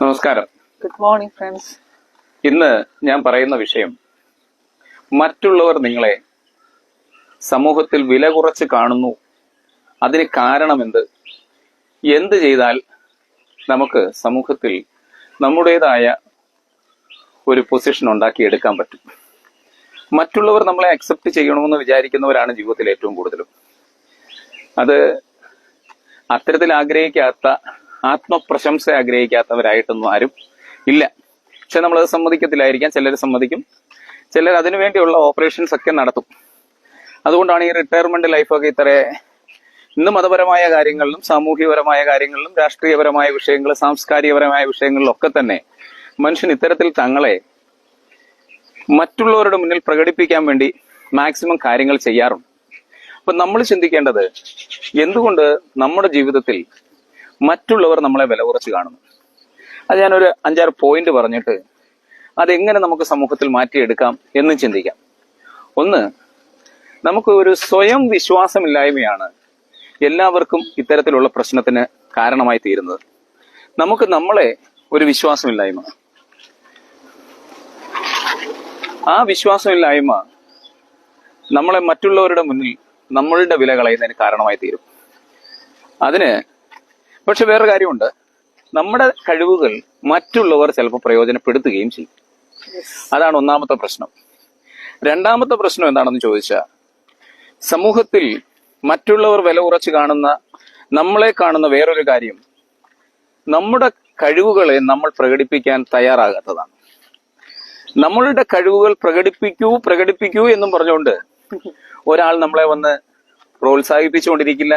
നമസ്കാരം. Good morning friends ഇന്ന് ഞാൻ പറയുന്ന വിഷയം മറ്റുള്ളവർ നിങ്ങളെ സമൂഹത്തിൽ വില കുറച്ച് കാണുന്നു. അതിന് കാരണമെന്ത്? എന്ത് ചെയ്താൽ നമുക്ക് സമൂഹത്തിൽ നമ്മുടേതായ ഒരു പൊസിഷൻ ഉണ്ടാക്കിയെടുക്കാൻ പറ്റും? മറ്റുള്ളവർ നമ്മളെ അക്സെപ്റ്റ് ചെയ്യണമെന്ന് വിചാരിക്കുന്നവരാണ് ജീവിതത്തിൽ ഏറ്റവും കൂടുതലും. അത് അത്തരത്തിൽ ആഗ്രഹിക്കാത്ത ആത്മപ്രശംസ ആഗ്രഹിക്കാത്തവരായിട്ടൊന്നും ആരും ഇല്ല. പക്ഷെ നമ്മളത് സമ്മതിക്കത്തില്ലായിരിക്കാം. ചിലർ സമ്മതിക്കും. ചിലർ അതിനുവേണ്ടിയുള്ള ഓപ്പറേഷൻസ് ഒക്കെ നടത്തും. അതുകൊണ്ടാണ് ഈ റിട്ടയർമെന്റ് ലൈഫൊക്കെ ഇത്ര ഇന്ന് മതപരമായ കാര്യങ്ങളിലും സാമൂഹികപരമായ കാര്യങ്ങളിലും രാഷ്ട്രീയപരമായ വിഷയങ്ങൾ സാംസ്കാരികപരമായ വിഷയങ്ങളിലൊക്കെ തന്നെ മനുഷ്യൻ ഇത്തരത്തിൽ തങ്ങളെ മറ്റുള്ളവരുടെ മുന്നിൽ പ്രകടിപ്പിക്കാൻ വേണ്ടി മാക്സിമം കാര്യങ്ങൾ ചെയ്യാറുണ്ട്. അപ്പൊ നമ്മൾ ചിന്തിക്കേണ്ടത് എന്തുകൊണ്ട് നമ്മുടെ ജീവിതത്തിൽ മറ്റുള്ളവർ നമ്മളെ വില കുറച്ച് കാണുന്നു. അത് ഞാനൊരു അഞ്ചാറ് പോയിന്റ് പറഞ്ഞിട്ട് അതെങ്ങനെ നമുക്ക് സമൂഹത്തിൽ മാറ്റിയെടുക്കാം എന്ന് ചിന്തിക്കാം. ഒന്ന് നമുക്ക് ഒരു സ്വയം വിശ്വാസമില്ലായ്മയാണ് എല്ലാവർക്കും ഇത്തരത്തിലുള്ള പ്രശ്നത്തിന് കാരണമായി തീരുന്നത്. നമുക്ക് നമ്മളെ ഒരു വിശ്വാസമില്ലായ്മ. ആ വിശ്വാസമില്ലായ്മ നമ്മളെ മറ്റുള്ളവരുടെ മുന്നിൽ നമ്മളുടെ വില കളയുന്നതിന് കാരണമായി തീരും. അതിന് പക്ഷെ വേറെ കാര്യമുണ്ട്. നമ്മുടെ കഴിവുകൾ മറ്റുള്ളവർ ചിലപ്പോൾ പ്രയോജനപ്പെടുത്തുകയും ചെയ്യും. അതാണ് ഒന്നാമത്തെ പ്രശ്നം. രണ്ടാമത്തെ പ്രശ്നം എന്താണെന്ന് ചോദിച്ചാൽ സമൂഹത്തിൽ മറ്റുള്ളവർ വില ഉറച്ച് കാണുന്ന നമ്മളെ കാണുന്ന വേറൊരു കാര്യം നമ്മുടെ കഴിവുകളെ നമ്മൾ പ്രകടിപ്പിക്കാൻ തയ്യാറാകാത്തതാണ്. നമ്മളുടെ കഴിവുകൾ പ്രകടിപ്പിക്കൂ പ്രകടിപ്പിക്കൂ എന്നും പറഞ്ഞുകൊണ്ട് ഒരാൾ നമ്മളെ വന്ന് പ്രോത്സാഹിപ്പിച്ചുകൊണ്ടിരിക്കില്ല.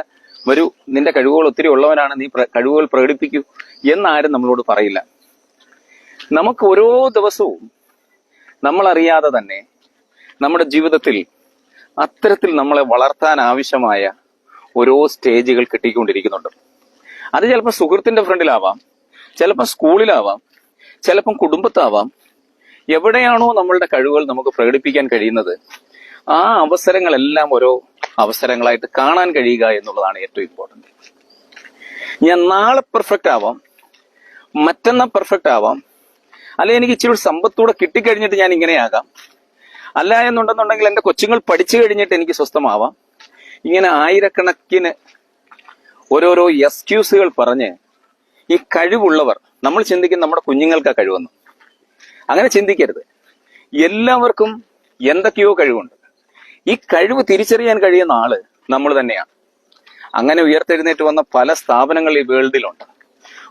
വരൂ നിന്റെ കഴിവുകൾ ഒത്തിരി ഉള്ളവനാണ് നീ കഴിവുകൾ പ്രകടിപ്പിക്കൂ എന്നാരും നമ്മളോട് പറയില്ല. നമുക്ക് ഓരോ ദിവസവും നമ്മൾ അറിയാതെ തന്നെ നമ്മുടെ ജീവിതത്തിൽ അത്തരത്തിൽ നമ്മളെ വളർത്താൻ ആവശ്യമായ ഓരോ സ്റ്റേജുകൾ കിട്ടിക്കൊണ്ടിരിക്കുന്നുണ്ട്. അത് ചിലപ്പോൾ സുഹൃത്തിന്റെ ഫ്രണ്ടിലാവാം ചിലപ്പോൾ സ്കൂളിലാവാം ചിലപ്പം കുടുംബത്താവാം. എവിടെയാണോ നമ്മളുടെ കഴിവുകൾ നമുക്ക് പ്രകടിപ്പിക്കാൻ കഴിയുന്നത് ആ അവസരങ്ങളെല്ലാം ഓരോ അവസരങ്ങളായിട്ട് കാണാൻ കഴിയുക എന്നുള്ളതാണ് ഏറ്റവും ഇമ്പോർട്ടന്റ് ഞാൻ നാളെ പെർഫെക്റ്റ് ആവാം. മറ്റന്നാ പെർഫെക്റ്റ് ആവാം. അല്ലെ എനിക്ക് ഇച്ചിരി ഒരു സമ്പത്തൂടെ കിട്ടിക്കഴിഞ്ഞിട്ട് ഞാൻ ഇങ്ങനെയാകാം അല്ല എന്നുണ്ടെന്നുണ്ടെങ്കിൽ എന്റെ കൊച്ചുങ്ങൾ പഠിച്ചു കഴിഞ്ഞിട്ട് എനിക്ക് സ്വസ്ഥമാവാം. ഇങ്ങനെ ആയിരക്കണക്കിന് ഓരോരോ എക്സ്ക്യൂസുകൾ പറഞ്ഞ് ഈ കഴിവുള്ളവർ നമ്മൾ ചിന്തിക്കും നമ്മുടെ കുഞ്ഞുങ്ങൾക്ക് കഴിവെന്ന്. അങ്ങനെ ചിന്തിക്കരുത്. എല്ലാവർക്കും എന്തൊക്കെയോ കഴിവുണ്ട്. ഈ കഴിവ് തിരിച്ചറിയാൻ കഴിയുന്ന ആൾ നമ്മൾ തന്നെയാണ് അങ്ങനെ ഉയർത്തെഴുന്നേറ്റ് വന്ന പല സ്ഥാപനങ്ങൾ ഈ വേൾഡിലുണ്ട്.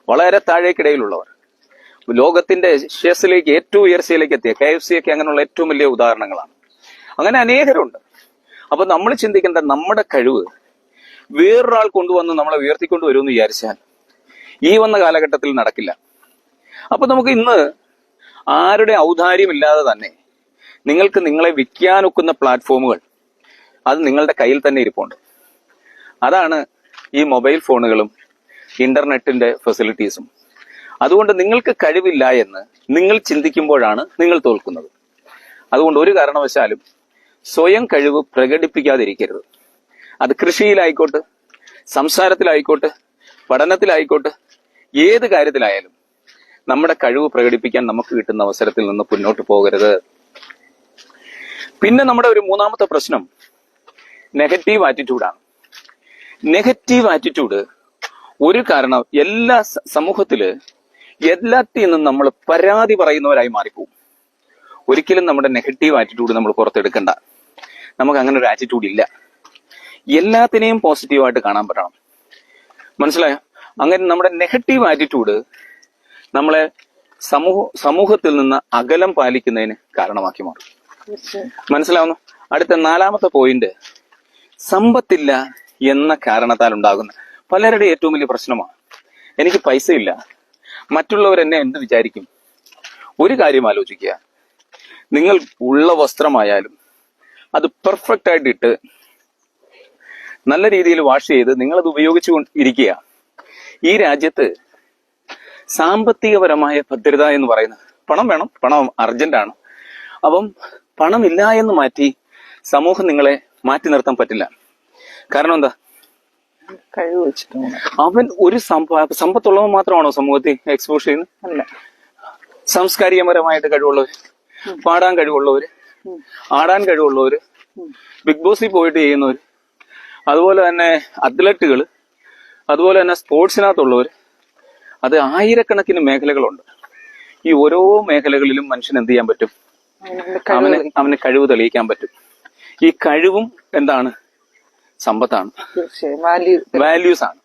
വളരെ താഴേക്കിടയിലുള്ളവർ. ലോകത്തിന്റെ ശേഷത്തിലേക്ക് ഏറ്റവും ഉയർച്ചയിലേക്ക് എത്തിയ കെ എഫ് സി ഒക്കെ അങ്ങനെയുള്ള ഏറ്റവും വലിയ ഉദാഹരണങ്ങളാണ്. അങ്ങനെ അനേകരുണ്ട്. അപ്പൊ നമ്മൾ ചിന്തിക്കേണ്ട നമ്മുടെ കഴിവ് വേറൊരാൾ കൊണ്ടുവന്ന് നമ്മളെ ഉയർത്തിക്കൊണ്ട് വരുമെന്ന് വിചാരിച്ചാൽ ഈ വന്ന കാലഘട്ടത്തിൽ നടക്കില്ല. അപ്പൊ നമുക്ക് ഇന്ന് ആരുടെ ഔദാര്യമില്ലാതെ തന്നെ നിങ്ങൾക്ക് നിങ്ങളെ വിൽക്കാനൊക്കുന്ന പ്ലാറ്റ്ഫോമുകൾ അത് നിങ്ങളുടെ കയ്യിൽ തന്നെ ഇരിപ്പുണ്ട്. അതാണ് ഈ മൊബൈൽ ഫോണുകളും ഇന്റർനെറ്റിന്റെ ഫെസിലിറ്റീസും അതുകൊണ്ട് നിങ്ങൾക്ക് കഴിവില്ല എന്ന് നിങ്ങൾ ചിന്തിക്കുമ്പോഴാണ് നിങ്ങൾ തോൽക്കുന്നത്. അതുകൊണ്ട് ഒരു കാരണവശാലും സ്വയം കഴിവ് പ്രകടിപ്പിക്കാതിരിക്കരുത്. അത് കൃഷിയിലായിക്കോട്ടെ സംസാരത്തിലായിക്കോട്ടെ പഠനത്തിലായിക്കോട്ടെ ഏത് കാര്യത്തിലായാലും നമ്മുടെ കഴിവ് പ്രകടിപ്പിക്കാൻ നമുക്ക് കിട്ടുന്ന അവസരത്തിൽ നിന്ന് മുന്നോട്ട് പോകരുത്. പിന്നെ നമ്മുടെ ഒരു മൂന്നാമത്തെ പ്രശ്നം. നെഗറ്റീവ് ആറ്റിറ്റ്യൂഡാണ് നെഗറ്റീവ് ആറ്റിറ്റ്യൂഡ് ഒരു കാരണം എല്ലാ സമൂഹത്തിൽ എല്ലാത്തിൽ നിന്നും നമ്മൾ പരാതി പറയുന്നവരായി മാറിപ്പോവും. ഒരിക്കലും നമ്മുടെ നെഗറ്റീവ് ആറ്റിറ്റ്യൂഡ് നമ്മൾ പുറത്തെടുക്കണ്ട. നമുക്ക് അങ്ങനെ ഒരു ആറ്റിറ്റ്യൂഡ് ഇല്ല. എല്ലാത്തിനെയും പോസിറ്റീവായിട്ട് കാണാൻ പറ്റണം. മനസ്സിലായോ? അങ്ങനെ നമ്മുടെ നെഗറ്റീവ് ആറ്റിറ്റ്യൂഡ് നമ്മളെ സമൂഹ സമൂഹത്തിൽ നിന്ന് അകലം പാലിക്കുന്നതിന് കാരണമാക്കി മാറും. മനസ്സിലാവുന്നു? അടുത്ത നാലാമത്തെ പോയിന്റ് സമ്പത്തില്ല എന്ന കാരണത്താൽ ഉണ്ടാകുന്ന പലരുടെ ഏറ്റവും വലിയ പ്രശ്നമാണ്. എനിക്ക് പൈസ ഇല്ല മറ്റുള്ളവർ എന്നെ എന്ത് വിചാരിക്കും? ഒരു കാര്യം ആലോചിക്കുക. നിങ്ങൾ ഉള്ള വസ്ത്രമായാലും അത് പെർഫെക്റ്റ് ആയിട്ട് ഇട്ട് നല്ല രീതിയിൽ വാഷ് ചെയ്ത് നിങ്ങൾ അത് ഉപയോഗിച്ചു ഇരിക്കുക. ഈ രാജ്യത്ത് സാമ്പത്തികപരമായ ഭദ്രത എന്ന് പറയുന്നത് പണം വേണം പണം അർജന്റാണ് അപ്പം പണമില്ല എന്ന് മാറ്റി സമൂഹം നിങ്ങളെ മാറ്റി നിർത്താൻ പറ്റില്ല. കാരണം എന്താ? കഴിവ് അവൻ ഒരു സമ്പ സമ്പത്തുള്ളവൻ മാത്രമാണോ സമൂഹത്തിൽ എക്സ്പോസ് ചെയ്യുന്നത്? അല്ല. സാംസ്കാരികപരമായിട്ട് കഴിവുള്ളവര് പാടാൻ കഴിവുള്ളവര് ആടാൻ കഴിവുള്ളവര് ബിഗ് ബോസിൽ പോയിട്ട് ചെയ്യുന്നവര് അതുപോലെ തന്നെ അത്ലറ്റുകൾ അതുപോലെ തന്നെ സ്പോർട്സിനകത്തുള്ളവർ അത് ആയിരക്കണക്കിന് മേഖലകളുണ്ട്. ഈ ഓരോ മേഖലകളിലും മനുഷ്യൻ എന്ത് ചെയ്യാൻ പറ്റും? അവന് അവന് കഴിവ് തെളിയിക്കാൻ പറ്റും. ഈ കഴിവും എന്താണ്? സമ്പത്താണ്. വാല്യൂസ് ആണ്.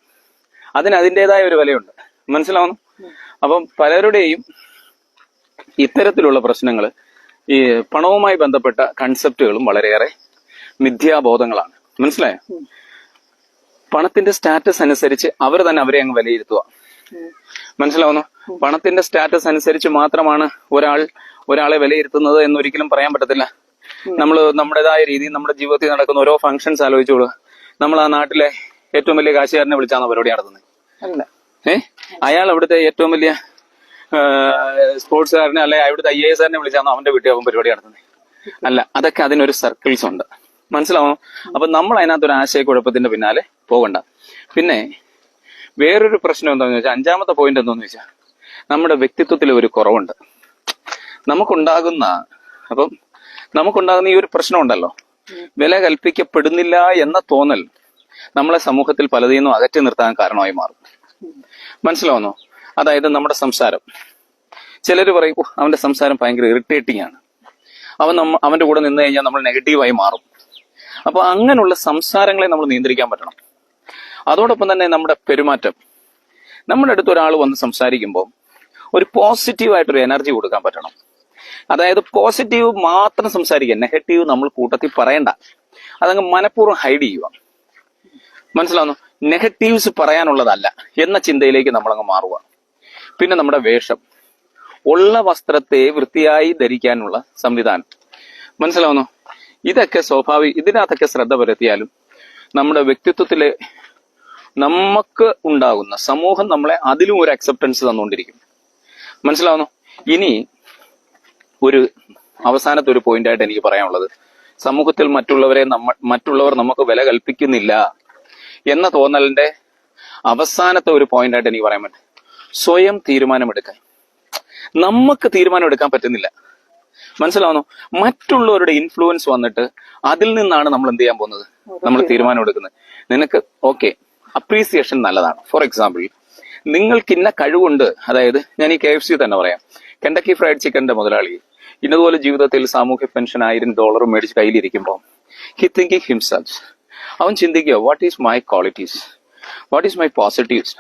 അതിന് അതിന്റെതായ ഒരു വിലയുണ്ട്. മനസ്സിലാവുന്നു? അപ്പം പലരുടെയും ഇത്തരത്തിലുള്ള പ്രശ്നങ്ങൾ ഈ പണവുമായി ബന്ധപ്പെട്ട കൺസെപ്റ്റുകളും വളരെയേറെ മിഥ്യാബോധങ്ങളാണ്. മനസ്സിലായോ? പണത്തിന്റെ സ്റ്റാറ്റസ് അനുസരിച്ച് അവർ തന്നെ അവരെ അങ്ങ് വിലയിരുത്തുക. മനസ്സിലാവുന്നു? പണത്തിന്റെ സ്റ്റാറ്റസ് അനുസരിച്ച് മാത്രമാണ് ഒരാൾ ഒരാളെ വിലയിരുത്തുന്നത് എന്നൊരിക്കലും പറയാൻ പറ്റത്തില്ല. നമ്മൾ നമ്മുടേതായ രീതിയിൽ നമ്മുടെ ജീവിതത്തിൽ നടക്കുന്ന ഓരോ ഫംഗ്ഷൻസ് ആലോചിച്ചോളൂ. നമ്മൾ ആ നാട്ടിലെ ഏറ്റവും വലിയ കാശുകാരനെ വിളിച്ചാണ് പരിപാടി നടത്തുന്നത്? ഏ? അയാൾ അവിടുത്തെ ഏറ്റവും വലിയ സ്പോർട്സുകാരനെ അല്ലെ അവിടുത്തെ ഐ എസ് ആറിനെ വിളിച്ചാണ് അവന്റെ വീട്ടിൽ അവൻ പരിപാടി നടത്തുന്നത്? അല്ല അതൊക്കെ അതിനൊരു സർക്കിൾസ് ഉണ്ട്. മനസ്സിലാവും? അപ്പൊ നമ്മൾ അതിനകത്ത് ഒരു ആശയക്കുഴപ്പത്തിന്റെ പിന്നാലെ പോകണ്ട. പിന്നെ വേറൊരു പ്രശ്നം എന്താണെന്ന് വെച്ചാൽ അഞ്ചാമത്തെ പോയിന്റ് എന്താണെന്ന് വെച്ചാൽ നമ്മുടെ വ്യക്തിത്വത്തിൽ ഒരു കുറവുണ്ട്. നമുക്കുണ്ടാകുന്ന അപ്പം നമുക്കുണ്ടാകുന്ന ഈ ഒരു പ്രശ്നം ഉണ്ടല്ലോ വില കൽപ്പിക്കപ്പെടുന്നില്ല എന്ന തോന്നൽ നമ്മളെ സമൂഹത്തിൽ പലതിൽ നിന്നും അകറ്റി നിർത്താൻ കാരണമായി മാറും. മനസ്സിലാവുന്നു? അതായത് നമ്മുടെ സംസാരം. ചിലർ പറയും അവന്റെ സംസാരം ഭയങ്കര ഇറിറ്റേറ്റിംഗ് ആണ്. അവൻ നമ്മ അവന്റെ കൂടെ നിന്ന് കഴിഞ്ഞാൽ നമ്മൾ നെഗറ്റീവായി മാറും. അപ്പൊ അങ്ങനെയുള്ള സംസാരങ്ങളെ നമ്മൾ നിയന്ത്രിക്കാൻ പറ്റണം. അതോടൊപ്പം തന്നെ നമ്മുടെ പെരുമാറ്റം. നമ്മുടെ അടുത്ത് ഒരാൾ വന്ന് സംസാരിക്കുമ്പോൾ ഒരു പോസിറ്റീവായിട്ടൊരു എനർജി കൊടുക്കാൻ പറ്റണം. അതായത് പോസിറ്റീവ് മാത്രം സംസാരിക്കുക. നെഗറ്റീവ് നമ്മൾ കൂട്ടത്തിൽ പറയണ്ട. അതങ്ങ് മനഃപൂർവം ഹൈഡ് ചെയ്യുക. മനസ്സിലാവുന്നു? നെഗറ്റീവ്സ് പറയാനുള്ളതല്ല എന്ന ചിന്തയിലേക്ക് നമ്മളങ്ങ് മാറുക. പിന്നെ നമ്മുടെ വേഷം. ഉള്ള വസ്ത്രത്തെ വൃത്തിയായി ധരിക്കാനുള്ള സംവിധാനം. മനസ്സിലാവുന്നു? ഇതൊക്കെ സ്വാഭാവിക ഇതിനകത്തൊക്കെ ശ്രദ്ധ പുലർത്തിയാലും നമ്മുടെ വ്യക്തിത്വത്തിലെ നമുക്ക് ഉണ്ടാകുന്ന സമൂഹം നമ്മളെ അതിലും ഒരു അക്സെപ്റ്റൻസ് തന്നുകൊണ്ടിരിക്കും. മനസ്സിലാവുന്നു? ഇനി ഒരു അവസാനത്തെ ഒരു പോയിന്റ് ആയിട്ട് എനിക്ക് പറയാനുള്ളത്. സമൂഹത്തിൽ മറ്റുള്ളവരെ നമ്മ മറ്റുള്ളവർ നമുക്ക് വില കൽപ്പിക്കുന്നില്ല എന്ന തോന്നലിന്റെ അവസാനത്തെ ഒരു പോയിന്റ് ആയിട്ട് എനിക്ക് പറയാൻ പറ്റും. സ്വയം തീരുമാനമെടുക്കാൻ. നമുക്ക് തീരുമാനമെടുക്കാൻ പറ്റുന്നില്ല. മനസ്സിലാവുന്നു? മറ്റുള്ളവരുടെ ഇൻഫ്ലുവൻസ് വന്നിട്ട് അതിൽ നിന്നാണ് നമ്മൾ എന്ത് ചെയ്യാൻ പോകുന്നത്? നമ്മൾ തീരുമാനം എടുക്കുന്നത് നിനക്ക് ഓക്കെ അപ്രീസിയേഷൻ നല്ലതാണ്. ഫോർ എക്സാമ്പിൾ നിങ്ങൾക്ക് ഇന്ന കഴിവുണ്ട് അതായത് ഞാൻ ഈ കെ എഫ് സി തന്നെ പറയാം. കെണ്ടക്കി ഫ്രൈഡ് ചിക്കന്റെ മുതലാളി. ഇന്നതുപോലെ ജീവിതത്തിൽ സാമൂഹ്യ പെൻഷൻ ആയിരം ഡോളർ മേടിച്ച് കയ്യിലിരിക്കുമ്പോൾ ഹി തിങ്കിങ് ഹിംസെൽഫ് അവൻ ചിന്തിക്കുക what is my qualities what is my positives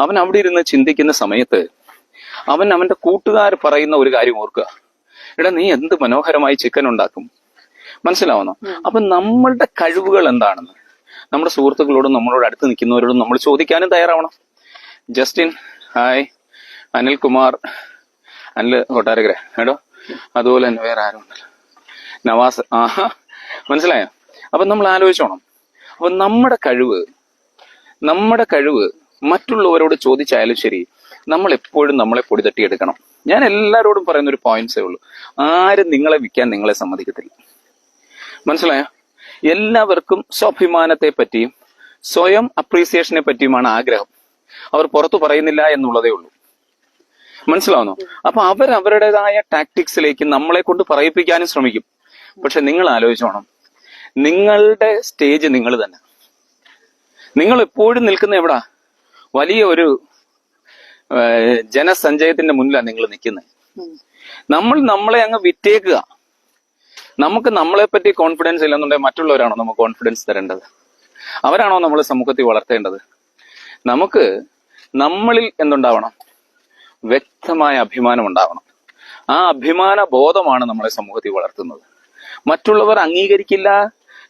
അവൻ അവിടെ ഇരുന്ന് ചിന്തിക്കുന്ന സമയത്ത് അവൻ അവന്റെ കൂട്ടുകാർ പറയുന്ന ഒരു കാര്യം ഓർക്കുക. എടാ നീ എന്ത് മനോഹരമായി ചിക്കൻ ഉണ്ടാക്കും? മനസ്സിലാവുന്നോ? അപ്പൊ നമ്മളുടെ കഴിവുകൾ എന്താണെന്ന്? നമ്മുടെ സുഹൃത്തുക്കളോടും നമ്മളോട് അടുത്ത് നിൽക്കുന്നവരോടും നമ്മൾ ചോദിക്കാനും തയ്യാറാവണം. Justin hi. അനിൽകുമാർ അനിൽ കൊട്ടാരക്കര. കേട്ടോ അതുപോലെ തന്നെ വേറെ ആരും നവാസ് ആഹാ മനസ്സിലായോ? അപ്പൊ നമ്മൾ ആലോചിച്ചോണം. അപ്പൊ നമ്മുടെ കഴിവ് നമ്മുടെ കഴിവ് മറ്റുള്ളവരോട് ചോദിച്ചായാലും ശരി നമ്മൾ എപ്പോഴും നമ്മളെ പൊടി തട്ടിയെടുക്കണം. ഞാൻ എല്ലാവരോടും പറയുന്ന ഒരു പോയിന്റ്സേ ഉള്ളൂ. ആരും നിങ്ങളെ വിൽക്കാൻ നിങ്ങളെ സമ്മതിക്കത്തില്ല. മനസ്സിലായോ? എല്ലാവർക്കും സ്വാഭിമാനത്തെ പറ്റിയും സ്വയം അപ്രീസിയേഷനെ പറ്റിയുമാണ് ആഗ്രഹം. അവർ പുറത്തു പറയുന്നില്ല എന്നുള്ളതേ ഉള്ളൂ. മനസ്സിലാവുന്നു? അപ്പൊ അവർ അവരുടേതായ ടാക്ടിക്സിലേക്ക് നമ്മളെ കൊണ്ട് പറയിപ്പിക്കാനും ശ്രമിക്കും. പക്ഷെ നിങ്ങൾ ആലോചിച്ചോണം നിങ്ങളുടെ സ്റ്റേജ് നിങ്ങൾ തന്നെ. നിങ്ങൾ എപ്പോഴും നിൽക്കുന്ന എവിടാ? വലിയ ഒരു ജനസഞ്ചയത്തിന്റെ മുന്നിലാണ് നിങ്ങൾ നിൽക്കുന്നത് നമ്മൾ നമ്മളെ അങ്ങ് വിറ്റേക്കുക. നമുക്ക് നമ്മളെ പറ്റി കോൺഫിഡൻസ് ഇല്ലെന്നുണ്ടെങ്കിൽ മറ്റുള്ളവരാണോ നമുക്ക് കോൺഫിഡൻസ് തരേണ്ടത്? അവരാണോ നമ്മൾ സമൂഹത്തിൽ വളർത്തേണ്ടത്? നമുക്ക് നമ്മളിൽ എന്തുണ്ടാവണം? വ്യക്തമായ അഭിമാനം ഉണ്ടാവണം. ആ അഭിമാന ബോധമാണ് നമ്മളെ സമൂഹത്തിൽ വളർത്തുന്നത്. മറ്റുള്ളവർ അംഗീകരിക്കില്ല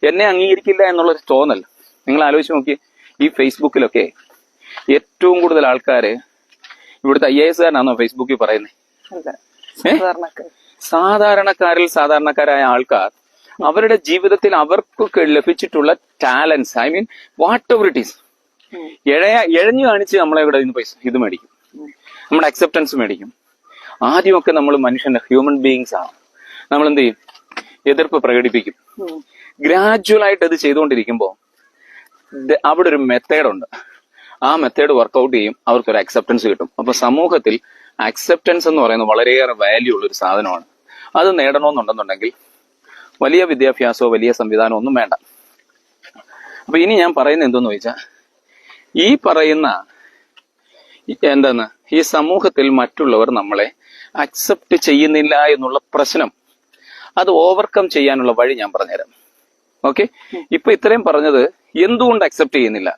എന്നെ അംഗീകരിക്കില്ല എന്നുള്ളൊരു തോന്നൽ. നിങ്ങൾ ആലോചിച്ച് നോക്കി ഈ ഫേസ്ബുക്കിലൊക്കെ ഏറ്റവും കൂടുതൽ ആൾക്കാര് ഇവിടുത്തെ ഐ എസ് കാരനാണോ ഫേസ്ബുക്കിൽ പറയുന്നത് സാധാരണക്കാരിൽ സാധാരണക്കാരായ ആൾക്കാർ അവരുടെ ജീവിതത്തിൽ അവർക്കൊക്കെ ലഭിച്ചിട്ടുള്ള talents I mean whatever it is ഇഴയ ഇഴഞ്ഞു കാണിച്ച് നമ്മളെ ഇവിടെ നിന്ന് പൈസ ഇത് മേടിക്കും. നമ്മുടെ അക്സെപ്റ്റൻസ് മേടിക്കും. ആദ്യമൊക്കെ നമ്മൾ മനുഷ്യന്റെ ഹ്യൂമൻ ബീയിങ്സ് ആണ്. നമ്മൾ എന്ത് ചെയ്യും? എതിർപ്പ് പ്രകടിപ്പിക്കും. ഗ്രാജുവൽ ആയിട്ട് അത് ചെയ്തുകൊണ്ടിരിക്കുമ്പോൾ അവിടെ ഒരു മെത്തേഡ് ഉണ്ട്. ആ മെത്തേഡ് വർക്കൗട്ട് ചെയ്യും അവർക്കൊരു അക്സെപ്റ്റൻസ് കിട്ടും. അപ്പൊ സമൂഹത്തിൽ അക്സെപ്റ്റൻസ് എന്ന് പറയുന്നത് വളരെയേറെ വാല്യൂ ഉള്ള ഒരു സാധനമാണ്. അത് നേടണമെന്നുണ്ടെന്നുണ്ടെങ്കിൽ വലിയ വിദ്യാഭ്യാസമോ വലിയ സംവിധാനമോ ഒന്നും വേണ്ട. അപ്പൊ ഇനി ഞാൻ പറയുന്നത് എന്തെന്ന് ചോദിച്ചാൽ ഈ പറയുന്ന എന്താണ്? ഈ സമൂഹത്തിൽ മറ്റുള്ളവർ നമ്മളെ അക്സെപ്റ്റ് ചെയ്യുന്നില്ല എന്നുള്ള പ്രശ്നം. അത് ഓവർകം ചെയ്യാനുള്ള വഴി ഞാൻ പറഞ്ഞുതരാം. ഓക്കെ ഇപ്പൊ ഇത്രയും പറഞ്ഞത് എന്തുകൊണ്ട് അക്സെപ്റ്റ് ചെയ്യുന്നില്ല?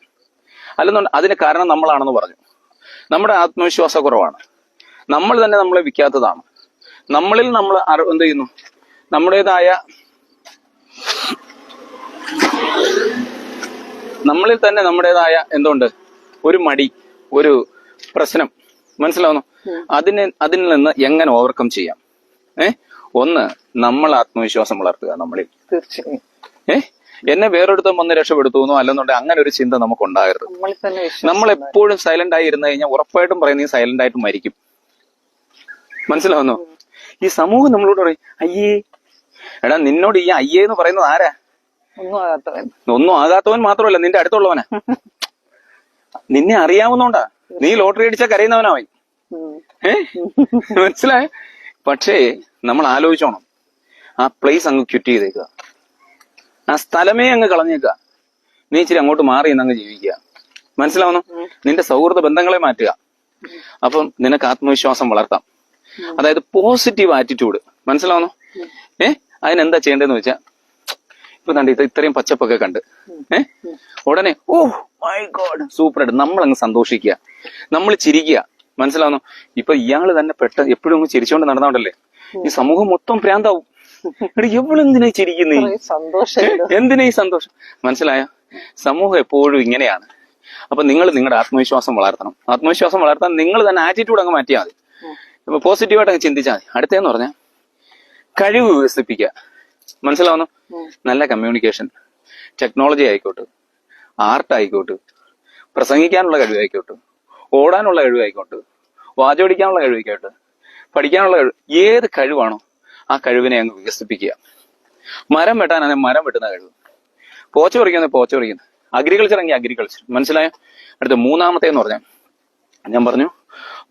അല്ലെന്നുണ്ട് അതിന് കാരണം നമ്മളാണെന്ന് പറഞ്ഞു. നമ്മുടെ ആത്മവിശ്വാസ കുറവാണ്. നമ്മൾ തന്നെ നമ്മളെ വിൽക്കാത്തതാണ് നമ്മളിൽ നമ്മൾ എന്ത് ചെയ്യുന്നു? നമ്മുടേതായ നമ്മളിൽ തന്നെ നമ്മുടേതായ എന്തുണ്ട്? ഒരു മടി ഒരു പ്രശ്നം. മനസ്സിലാവുന്നു? അതിന് അതിൽ നിന്ന് എങ്ങനെ ഓവർകം ചെയ്യാം? ഏ? ഒന്ന് നമ്മൾ ആത്മവിശ്വാസം വളർത്തുക നമ്മളിൽ. തീർച്ചയായും. ഏ? എന്നെ വേറൊരിടത്തും വന്ന് രക്ഷപ്പെടുത്തുന്നു അല്ലെന്നുണ്ടെങ്കിൽ അങ്ങനെ ഒരു ചിന്ത നമുക്ക് ഉണ്ടാകരുത് നമ്മൾ എപ്പോഴും സൈലന്റ് ആയി ഇരുന്ന് കഴിഞ്ഞാൽ ഉറപ്പായിട്ടും പറയുന്ന സൈലന്റ് ആയിട്ട് മരിക്കും. മനസ്സിലാവുന്നു? ഈ സമൂഹം നമ്മളോട് പറയും അയ്യേ എടാ നിന്നോട് ഈ അയ്യേ എന്ന് പറയുന്നത് ആരാ? ഒന്നും ആകാത്തവൻ ഒന്നും ആകാത്തവൻ മാത്രമല്ല നിന്റെ അടുത്തുള്ളവനാ. നിന്നെ അറിയാവുന്നോണ്ടാ. നീ ലോട്ടറി അടിച്ച കരയുന്നവനാവൻ. ഏ? മനസ്സിലായ? പക്ഷേ നമ്മൾ ആലോചിച്ചോണം. ആ പ്ലേസ് അങ്ങ് ക്വിറ്റ് ചെയ്തേക്കുക. ആ സ്ഥലമേ അങ്ങ് കളഞ്ഞേക്കുക. നീ ഇച്ചിരി അങ്ങോട്ട് മാറി അങ്ങ് ജീവിക്കുക. മനസ്സിലാവുന്നു? നിന്റെ സൗഹൃദ ബന്ധങ്ങളെ മാറ്റുക. അപ്പം നിനക്ക് ആത്മവിശ്വാസം വളർത്താം. അതായത് പോസിറ്റീവ് ആറ്റിറ്റ്യൂഡ് മനസ്സിലാവുന്നു? ഏഹ് അതിനെന്താ ചെയ്യേണ്ടതെന്ന് വെച്ചാ ഇപ്പൊ കണ്ട് ഇത് ഇത്രയും പച്ചപ്പൊക്കെ കണ്ട്. ഏ? ഉടനെ ഓ മൈ ഗോഡ് സൂപ്പർ ആയിട്ട് നമ്മൾ അങ്ങ് സന്തോഷിക്കുക. നമ്മൾ ചിരിക്കുക. മനസ്സിലാവുന്നു? ഇപ്പൊ ഇയാൾ തന്നെ പെട്ടെന്ന് എപ്പോഴും അങ്ങ് ചിരിച്ചോണ്ട് നടന്നോണ്ടല്ലേ? ഈ സമൂഹം മൊത്തം പ്രാന്താവും. എവളെന്തിനാ ചിരിക്കുന്നേ? എന്തിനാ ഈ സന്തോഷം? മനസ്സിലായ? സമൂഹം എപ്പോഴും ഇങ്ങനെയാണ്. അപ്പൊ നിങ്ങൾ നിങ്ങളുടെ ആത്മവിശ്വാസം വളർത്തണം. ആത്മവിശ്വാസം വളർത്താൻ നിങ്ങൾ തന്നെ ആറ്റിറ്റ്യൂഡ് അങ്ങ് മാറ്റിയാൽ മതി. പോസിറ്റീവായിട്ട് അങ്ങ് ചിന്തിച്ചാൽ മതി. അടുത്തേന്ന് പറഞ്ഞാൽ കഴിവ് വികസിപ്പിക്കുക. മനസ്സിലാവുന്നു. നല്ല കമ്മ്യൂണിക്കേഷൻ ടെക്നോളജി ആയിക്കോട്ടെ ആർട്ട് ആയിക്കോട്ടെ പ്രസംഗിക്കാനുള്ള കഴിവായിക്കോട്ടെ ഓടാനുള്ള കഴിവായിക്കോട്ടെ വാചോടിക്കാനുള്ള കഴിവായിക്കോട്ടെ പഠിക്കാനുള്ള കഴിവ് ഏത് കഴിവാണോ ആ കഴിവിനെ അങ്ങ് വികസിപ്പിക്കുക. മരം വെട്ടാനാണെങ്കിൽ മരം വെട്ടുന്ന കഴിവ്. പോച്ച പറിക്കുന്ന പോച്ച പറിക്കുന്നത്. അഗ്രികൾച്ചർ എങ്കിൽ അഗ്രികൾച്ചർ മനസ്സിലായോ? അടുത്ത മൂന്നാമത്തെ എന്ന് പറഞ്ഞാൽ ഞാൻ പറഞ്ഞു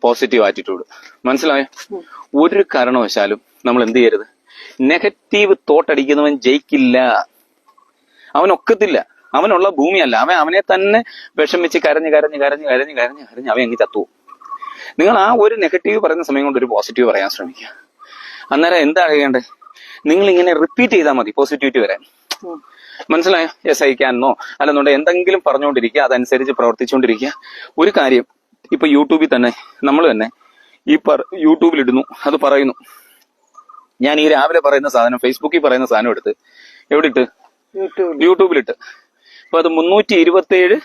പോസിറ്റീവ് ആറ്റിറ്റ്യൂഡ് മനസ്സിലായോ? ഒരു കാരണവശാലും നമ്മൾ എന്ത് ചെയ്യരുത്? നെഗറ്റീവ് തോട്ട് അടിക്കുന്നവൻ ജയിക്കില്ല. അവനൊക്കത്തില്ല. അവനുള്ള ഭൂമിയല്ല. അവൻ അവനെ തന്നെ വിഷമിച്ച് കരഞ്ഞ് കരഞ്ഞ് കരഞ്ഞ് കരഞ്ഞ് കരഞ്ഞ് കരഞ്ഞ് അവൻ അങ്ങ് ചത്തു നിങ്ങൾ ആ ഒരു നെഗറ്റീവ് പറയുന്ന സമയം കൊണ്ട് ഒരു പോസിറ്റീവ് പറയാൻ ശ്രമിക്കുക. അന്നേരം എന്താ അറിയേണ്ടത് നിങ്ങൾ ഇങ്ങനെ റിപ്പീറ്റ് ചെയ്താൽ മതി പോസിറ്റിവിറ്റി വരാൻ. മനസ്സിലായോ? എസ് അയക്കാനോ അല്ലെന്നുണ്ടെങ്കിൽ എന്തെങ്കിലും പറഞ്ഞുകൊണ്ടിരിക്കുക അതനുസരിച്ച് പ്രവർത്തിച്ചുകൊണ്ടിരിക്കുക. ഒരു കാര്യം ഇപ്പൊ യൂട്യൂബിൽ തന്നെ നമ്മൾ തന്നെ ഈ യൂട്യൂബിൽ ഇടുന്നു അത് പറയുന്നു. ഞാൻ ഈ രാവിലെ പറയുന്ന സാധനം ഫേസ്ബുക്കിൽ പറയുന്ന സാധനം എടുത്ത് എവിടെ ഇട്ട്? യൂട്യൂബിലിട്ട് അപ്പൊ അത് മുന്നൂറ്റി ഇരുപത്തി ഏഴ്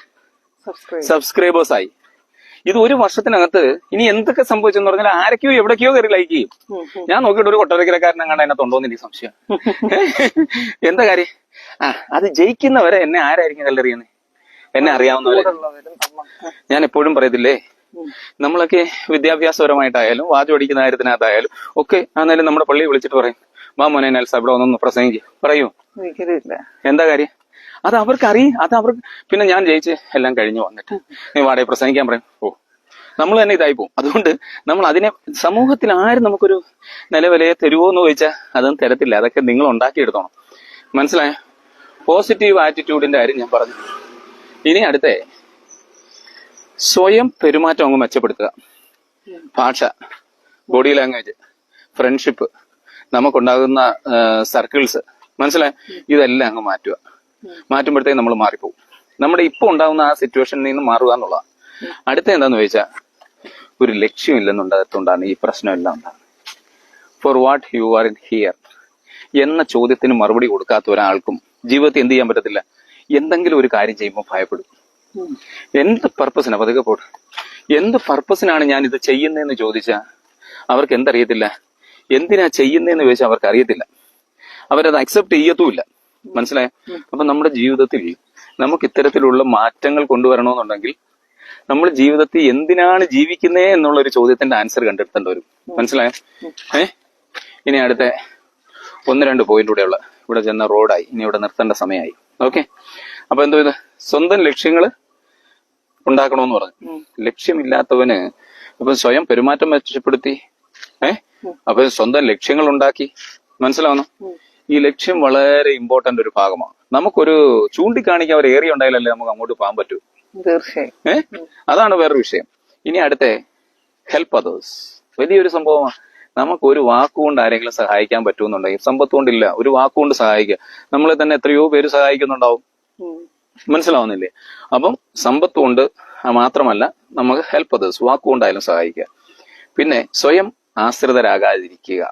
സബ്സ്ക്രൈബ് സബ്സ്ക്രൈബേഴ്സ് ആയി. ഇത് ഒരു വർഷത്തിനകത്ത് ഇനി എന്തൊക്കെ സംഭവിച്ചെന്ന് പറഞ്ഞാൽ ആരൊക്കെയോ എവിടേക്കോ കയറി ലൈക്ക് ചെയ്യും. ഞാൻ നോക്കിയിട്ട് ഒരു കൊട്ടരക്കരക്കാരൻ അങ്ങനെ അതിനകത്തുണ്ടോന്ന് എനിക്ക് സംശയം. എന്താ കാര്യം? ആ അത് ജയിക്കുന്നവരെ എന്നെ ആരായിരിക്കും കല്ലെറിയുന്നത് എന്നെ അറിയാവുന്നവരെ. ഞാൻ എപ്പോഴും പറയത്തില്ലേ. നമ്മളൊക്കെ വിദ്യാഭ്യാസപരമായിട്ടായാലും വാചോടിക്കുന്ന കാര്യത്തിനകത്തായാലും ഒക്കെ ആന്നാലും നമ്മുടെ പള്ളി വിളിച്ചിട്ട് പറയും വാ മോനെ നെൽസ ഇവിടെ ഒന്നൊന്ന് പ്രസംഗിക്കും. പറയൂ. എന്താ കാര്യം? അത് അവർക്ക് അറിയും അത് അവർക്ക് പിന്നെ ഞാൻ ജയിച്ച് എല്ലാം കഴിഞ്ഞു വന്നിട്ട് നീ വാടെ പ്രസംഗിക്കാൻ പറയും. ഓ നമ്മൾ തന്നെ ഇതായി പോകും അതുകൊണ്ട് നമ്മൾ അതിനെ സമൂഹത്തിൽ ആരും നമുക്കൊരു നിലവിലയെ തരുമോ എന്ന് ചോദിച്ചാൽ അതൊന്നും തരത്തില്ല. അതൊക്കെ നിങ്ങൾ ഉണ്ടാക്കിയെടുത്തോണം. മനസ്സിലായ? പോസിറ്റീവ് ആറ്റിറ്റ്യൂഡിന്റെ കാര്യം ഞാൻ പറഞ്ഞു. ഇനി അടുത്ത സ്വയം പെരുമാറ്റം അങ്ങ് മെച്ചപ്പെടുത്തുക. ഭാഷ ബോഡി ലാംഗ്വേജ് ഫ്രണ്ട്ഷിപ്പ് നമുക്കുണ്ടാകുന്ന സർക്കിൾസ് മനസ്സിലായി? ഇതെല്ലാം അങ്ങ് മാറ്റുക. മാറ്റുമ്പോഴത്തേക്ക് നമ്മൾ മാറിപ്പോകും നമ്മുടെ ഇപ്പൊ ഉണ്ടാകുന്ന ആ സിറ്റുവേഷനിൽ നിന്ന് മാറുക എന്നുള്ളതാണ്. അടുത്ത എന്താന്ന് ചോദിച്ചാൽ ഒരു ലക്ഷ്യമില്ലെന്നുണ്ടാകത്തോണ്ടാണ് ഈ പ്രശ്നമെല്ലാം ഉണ്ടാകുന്നത്. For what you are in here എന്ന ചോദ്യത്തിന് മറുപടി കൊടുക്കാത്ത ഒരാൾക്കും ജീവിതത്തിൽ എന്ത് ചെയ്യാൻ പറ്റത്തില്ല? എന്തെങ്കിലും ഒരു കാര്യം ചെയ്യുമ്പോൾ ഭയപ്പെടും. എന്ത് പർപ്പസിനാ പതുക്കെ പോട്ട്. എന്ത് പർപ്പസിനാണ് ഞാൻ ഇത് ചെയ്യുന്നതെന്ന് ചോദിച്ചാൽ അവർക്ക് എന്തറിയത്തില്ല. എന്തിനാ ചെയ്യുന്നതെന്ന് ചോദിച്ചാൽ അവർക്ക് അറിയത്തില്ല. അവരത് അക്സെപ്റ്റ് ചെയ്യത്തുമില്ല. മനസ്സിലായോ? അപ്പൊ നമ്മുടെ ജീവിതത്തിൽ നമുക്ക് ഇത്തരത്തിലുള്ള മാറ്റങ്ങൾ കൊണ്ടുവരണമെന്നുണ്ടെങ്കിൽ നമ്മൾ ജീവിതത്തിൽ എന്തിനാണ് ജീവിക്കുന്നേ എന്നുള്ള ഒരു ചോദ്യത്തിന്റെ ആൻസർ കണ്ടെടുത്തേണ്ടി വരും. മനസ്സിലായോ? ഏ? ഇനി അടുത്ത ഒന്ന് രണ്ട് പോയിന്റ് കൂടെയുള്ള ഇവിടെ ചെന്ന റോഡായി ഇനി ഇവിടെ നിർത്തേണ്ട സമയമായി. ഓക്കെ അപ്പൊ എന്തോ ഇത്? സ്വന്തം ലക്ഷ്യങ്ങൾ ഉണ്ടാക്കണമെന്ന് പറഞ്ഞു. ലക്ഷ്യമില്ലാത്തവന് ഇപ്പൊ സ്വയം പെരുമാറ്റം മെച്ചപ്പെടുത്തി. ഏഹ് അപ്പൊ സ്വന്തം ലക്ഷ്യങ്ങൾ ഉണ്ടാക്കി. മനസ്സിലാവുന്നു? ഈ ലക്ഷ്യം വളരെ ഇമ്പോർട്ടന്റ് ഒരു ഭാഗമാണ്. നമുക്കൊരു ചൂണ്ടിക്കാണിക്കാൻ ഒരു ഏറിയ ഉണ്ടായാലല്ലേ നമുക്ക് അങ്ങോട്ട് പോകാൻ പറ്റൂ. തീർച്ചയായും. ഏഹ് അതാണ് വേറൊരു വിഷയം. ഇനി അടുത്ത ഹെൽപ്പ് അതേഴ്സ് വലിയൊരു സംഭവമാണ്. നമുക്ക് ഒരു വാക്കുകൊണ്ട് ആരെങ്കിലും സഹായിക്കാൻ പറ്റുമെന്നുണ്ടെങ്കിൽ സമ്പത്ത് കൊണ്ടില്ല ഒരു വാക്കുകൊണ്ട് സഹായിക്കുക. നമ്മളെ തന്നെ എത്രയോ പേര് സഹായിക്കുന്നുണ്ടാവും. മനസ്സിലാവുന്നില്ലേ? അപ്പം സമ്പത്ത് കൊണ്ട് മാത്രമല്ല നമുക്ക് ഹെൽപ്പ് അതേഴ്സ് വാക്കുകൊണ്ടായാലും സഹായിക്കുക. പിന്നെ സ്വയം ആശ്രിതരാകാതിരിക്കുക.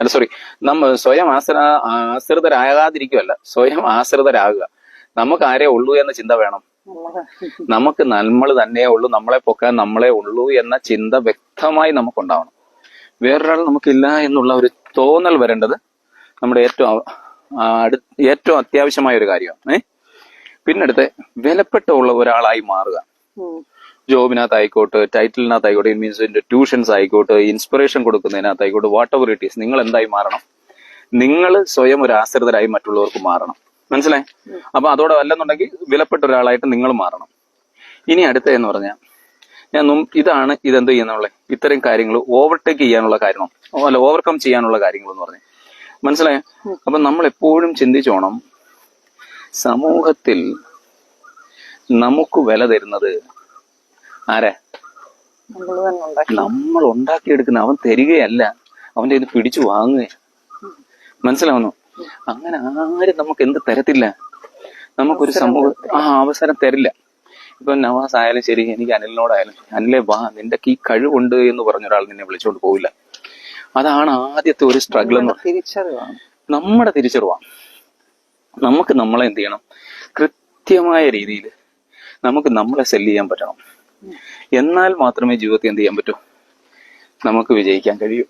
അല്ല സോറി നമ്മൾ സ്വയം ആശ്ര ആശ്രിതരാകാതിരിക്കുകയല്ല സ്വയം ആശ്രിതരാകുക. നമുക്ക് ആരേ ഉള്ളൂ എന്ന ചിന്ത വേണം. നമുക്ക് നമ്മൾ തന്നെ ഉള്ളൂ നമ്മളെ പൊക്കാൻ നമ്മളെ ഉള്ളൂ എന്ന ചിന്ത വ്യക്തമായി നമുക്കുണ്ടാവണം. വേറൊരാൾ നമുക്കില്ല എന്നുള്ള ഒരു തോന്നൽ വരേണ്ടത് നമ്മുടെ ഏറ്റവും ഏറ്റവും അത്യാവശ്യമായ ഒരു കാര്യമാണ്. ഏ? പിന്നെ അടുത്ത് വിലപ്പെട്ടുള്ള ഒരാളായി മാറുക. ജോബിനകത്ത് ഉം. ടൈറ്റിലിനകത്ത് ആയിക്കോട്ടെ മീൻസ് ട്യൂഷൻസ് ആയിക്കോട്ടെ ഇൻസ്പിറേഷൻ കൊടുക്കുന്നതിനകത്ത് ആയിക്കോട്ടെ വാട്ട് എവർ ഇറ്റ് ഈസ് നിങ്ങൾ എന്തായി മാറണം? നിങ്ങൾ സ്വയം ഒരു ആശ്രിതരായി മറ്റുള്ളവർക്ക് മാറണം. മനസ്സിലായി? അപ്പൊ അതോടെ അല്ലെന്നുണ്ടെങ്കിൽ വിലപ്പെട്ട ഒരാളായിട്ട് നിങ്ങൾ മാറണം. ഇനി അടുത്ത എന്ന് പറഞ്ഞാൽ ഞാൻ ഇതാണ് ഇതെന്ത് ചെയ്യുന്നുള്ള ഇത്തരം കാര്യങ്ങൾ ഓവർടേക്ക് ചെയ്യാനുള്ള കാരണം. അല്ല ഓവർകം ചെയ്യാനുള്ള കാര്യങ്ങൾ എന്ന് പറഞ്ഞു. മനസ്സിലായോ? അപ്പൊ നമ്മൾ എപ്പോഴും ചിന്തിച്ചോണം സമൂഹത്തിൽ നമുക്ക് വില തരുന്നത് ആരാ? നമ്മൾ ഉണ്ടാക്കിയെടുക്കുന്ന അവൻ തരികയല്ല. അവന്റെ ഇത് പിടിച്ചു വാങ്ങുക. മനസ്സിലാവുന്നു? അങ്ങനെ ആരും നമുക്ക് എന്ത് തരത്തില്ല. നമുക്കൊരു സമൂഹ ആ അവസരം തരില്ല. ഇപ്പൊ നവാസ് ആയാലും ശരി എനിക്ക് അനിലിനോടായാലും അനിലെ വാ നിന്റെ ഈ കഴിവുണ്ട് എന്ന് പറഞ്ഞ ഒരാൾ നിന്നെ വിളിച്ചോണ്ട് പോവില്ല. അതാണ് ആദ്യത്തെ ഒരു സ്ട്രഗിൾ എന്ന് നമ്മുടെ തിരിച്ചറിവാണ്. നമുക്ക് നമ്മളെ എന്ത് ചെയ്യണം? കൃത്യമായ രീതിയിൽ നമുക്ക് നമ്മളെ സെല്ല് ചെയ്യാൻ പറ്റണം. എന്നാൽ മാത്രമേ ജീവിതത്തിൽ എന്ത് ചെയ്യാൻ പറ്റൂ? നമുക്ക് വിജയിക്കാൻ കഴിയൂ.